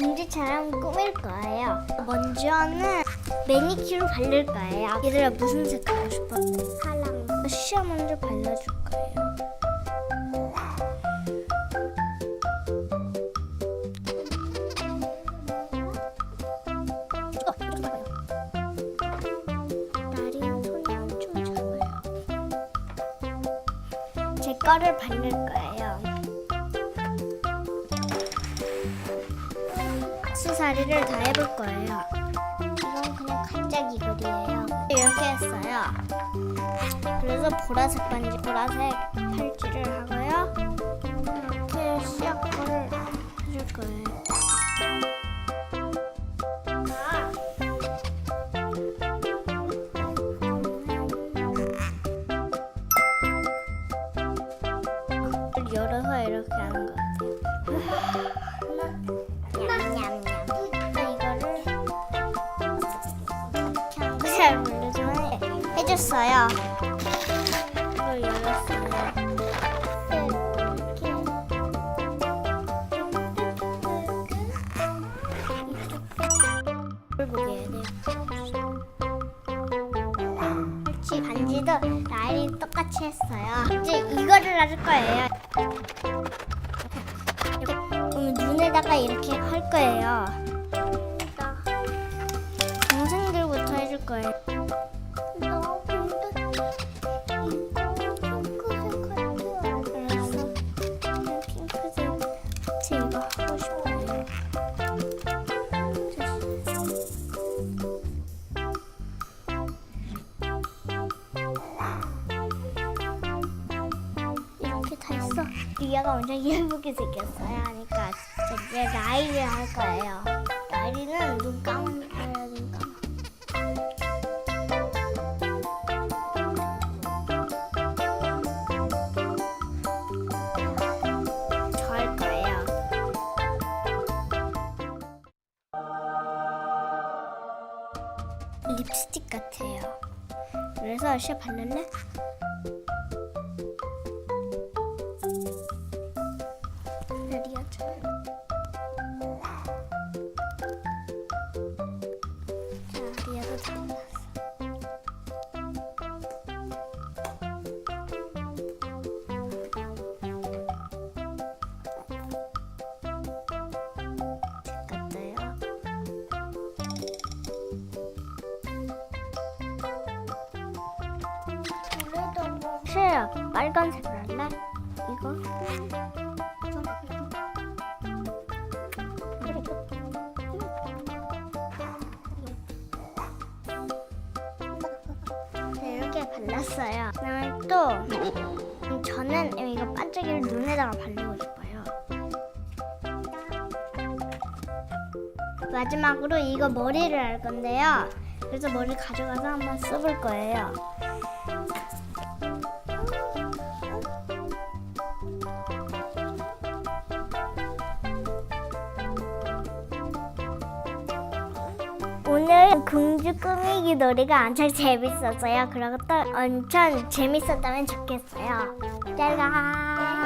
머리처럼 꾸밀 거예요. 먼저는 매니큐를 바를 거예요. 얘들아 무슨 색 하고 싶어? 파랑. 시아 먼저 발라줄 거예요. 어, 거를 바를 거예요. 악세사리를 다 해볼 거예요. 이건 그냥 간장 이글이에요. 이렇게 했어요. 그래서 보라색 반지, 보라색 팔찌를 하고요. 이렇게 시약 거를 해줄 거예요. 열어서 이렇게 하는 것 같아요. 해줬어요. 이걸 열었어요. 이걸 보게 해야 돼요. 그렇지 반지도 라인이 똑같이 했어요. 이제 이거를 할 거예요. 그럼 눈에다가 이렇게 할 거예요. 동생들부터 해줄 거예요. 리아가 완전 예쁘게 생겼어요. 하니까 이제 라이를 할 거예요. 라이는 눈 거예요. 눈 감. 저할 거예요. 립스틱 같아요. 그래서 시 바를래? 리 시야 빨간색을 할래? 이거? 네, 이렇게 발랐어요. 그다음에 또 음, 저는 이거 반짝이를 눈에다가 바르고 싶어요. 마지막으로 이거 머리를 할 건데요. 그래서 머리 가져가서 한번 써볼 거예요. 오늘 공주 꾸미기 놀이가 엄청 재밌었어요. 그리고 또 엄청 재밌었다면 좋겠어요. 짤가.